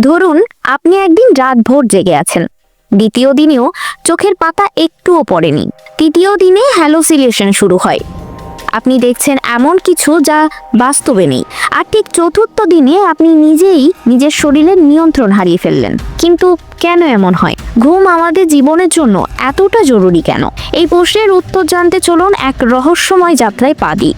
ধরুন, আপনি একদিন রাত ভোর জেগে আছেন। দ্বিতীয় দিনেও চোখের পাতা একটুও পড়েনি। তৃতীয় দিনে হ্যালোসিলেশন শুরু হয়। আপনি দেখছেন এমন কিছু যা বাস্তবে নেই। আর ঠিক চতুর্থ দিনে আপনি নিজেই নিজের শরীরের নিয়ন্ত্রণ হারিয়ে ফেললেন। কিন্তু কেন এমন হয়? ঘুম আমাদের জীবনের জন্য এতটা জরুরি কেন? এই প্রশ্নের উত্তর জানতে চলুন এক রহস্যময় যাত্রায় পা দিই।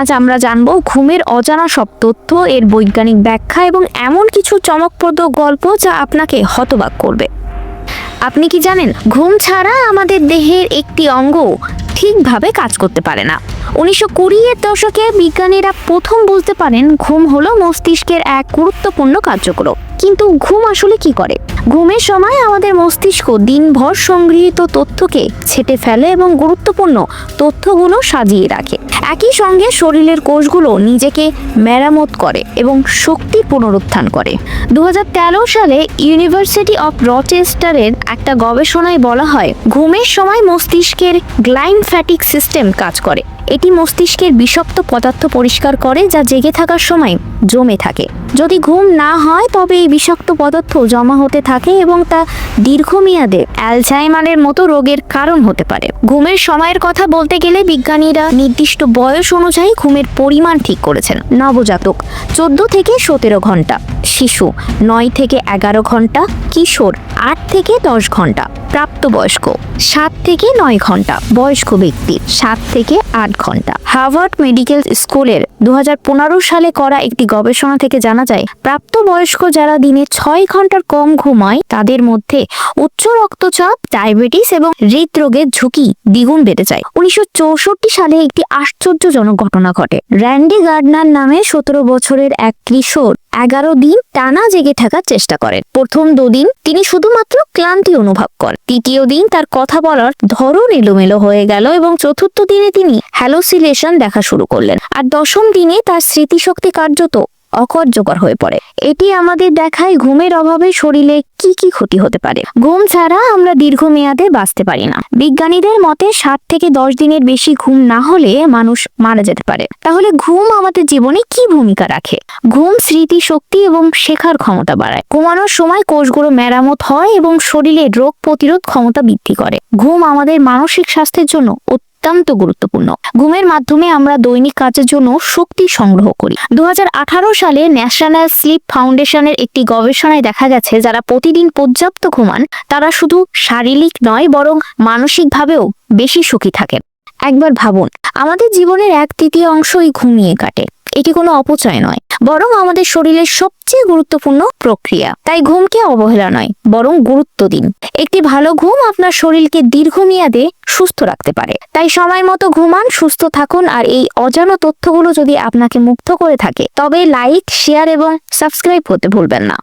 আজ আমরা জানব ঘুমের অজানা সব তথ্য, এর বৈজ্ঞানিক ব্যাখ্যা এবং এমন কিছু চমকপ্রদ গল্প যা আপনাকে হতবাক করবে। আপনি কি জানেন, ঘুম ছাড়া আমাদের দেহের একটি অঙ্গ ঠিকভাবে কাজ করতে পারে না। উনিশশো কুড়ি এর দশকে বিজ্ঞানীরা প্রথম বুঝতে পারেন, ঘুম হলো মস্তিষ্কের এক গুরুত্বপূর্ণ কার্যক্রম। কিন্তু ঘুম আসলে কি করে? ঘুমের সময় আমাদের মস্তিষ্ক দিনভর সংগৃহীত তথ্যকে ছেটে ফেলে এবং গুরুত্বপূর্ণ তথ্যগুলো সাজিয়ে রাখে। একই সঙ্গে শরীরের কোষগুলো নিজেকে মেরামত করে এবং শক্তি পুনরুত্থান করে। দু হাজার তেরো সালে ইউনিভার্সিটি অফ রচেস্টারের একটা গবেষণায় বলা হয়, ঘুমের সময় মস্তিষ্কের গ্লাইমফ্যাটিক সিস্টেম কাজ করে। এটি মস্তিষ্কের বিষাক্ত পদার্থ পরিষ্কার করে যা জেগে থাকার সময় জমে থাকে। যদি ঘুম না হয়, তবে এই বিষাক্ত পদার্থ জমা হতে থাকে এবং তা দীর্ঘমেয়াদে অ্যালঝাইমারের মতো রোগের কারণ হতে পারে। ঘুমের সময়ের কথা বলতে গেলে বিজ্ঞানীরা নির্দিষ্ট বয়স অনুযায়ী ঘুমের পরিমাণ ঠিক করেছেন। নবজাতক, চোদ্দ থেকে সতেরো ঘণ্টা। শিশু, নয় থেকে এগারো ঘণ্টা। কিশোর আট থেকে দশ ঘণ্টা, প্রাপ্তবয়স্ক, সাত থেকে নয় ঘণ্টা, বয়স্ক ব্যক্তি, সাত থেকে আট ঘণ্টা। হার্ভার্ড মেডিকেল স্কুলের দু হাজার পনেরো সালে করা একটি গবেষণা থেকে জানা যায়, প্রাপ্তবয়স্ক যারা দিনে ছয় ঘণ্টার কম ঘুমায়, তাদের মধ্যে উচ্চ রক্তচাপ, ডায়াবেটিস এবং হৃদরোগের ঝুঁকি দ্বিগুণ বেড়ে যায়। উনিশশো চৌষট্টি সালে একটি আশ্চর্যজনক ঘটনা ঘটে। র্যান্ডি গার্ডনার নামে সতেরো বছরের এক কিশোর এগারো দিন টানা জেগে থাকার চেষ্টা করেন। প্রথম দুদিন তিনি শুধুমাত্র ক্লান্তি অনুভব করেন। তৃতীয় দিন তার কথা বলার ধরন এলোমেলো হয়ে গেল এবং চতুর্থ দিনে তিনি হ্যালোসিলেশন দেখা শুরু করলেন। আর দশম দিনে তার স্মৃতিশক্তি কার্যত অকার্যকর হয়ে পড়ে। এটি আমাদের দেখায় ঘুমের অভাবে শরীরে কি কি ক্ষতি হতে পারে। ঘুম ছাড়া আমরা দীর্ঘমেয়াদে বাঁচতে পারি না। বিজ্ঞানীদের মতে সাত থেকে দশ দিনের বেশি ঘুম না হলে মানুষ মারা যেতে পারে। তাহলে ঘুম আমাদের জীবনে কি ভূমিকা রাখে? ঘুম স্মৃতি শক্তি এবং শেখার ক্ষমতা বাড়ায়। ঘুমানোর সময় কোষগুলো মেরামত হয় এবং শরীরে রোগ প্রতিরোধ ক্ষমতা বৃদ্ধি করে। ঘুম আমাদের মানসিক স্বাস্থ্যের জন্য অত্যন্ত গুরুত্বপূর্ণ। ঘুমের মাধ্যমে আমরা দৈনিক কাজের জন্য শক্তি সংগ্রহ করি। দুহাজার আঠারো সালে ন্যাশনাল স্লিপ ফাউন্ডেশনের একটি গবেষণায় দেখা গেছে, যারা প্রতিদিন পর্যাপ্ত ঘুমান, তারা শুধু শারীরিক নয়, বরং মানসিকভাবেও বেশি সুখী থাকেন। একবার ভাবুন, আমাদের জীবনের এক তৃতীয় অংশই ঘুমিয়ে কাটে। এটি কোনো অপচয় নয়। বরং আমাদের শরীরের সবচেয়ে গুরুত্বপূর্ণ প্রক্রিয়া। তাই ঘুমকে অবহেলা নয়, বরং গুরুত্ব দিন। একটি ভালো ঘুম আপনার শরীরকে দীর্ঘমেয়াদে সুস্থ রাখতে পারে। তাই সময় মতো ঘুমান, সুস্থ থাকুন আর এই অজানো তথ্যগুলো যদি আপনাকে মুগ্ধ করে থাকে, তবে লাইক, শেয়ার এবং সাবস্ক্রাইব হতে ভুলবেন না।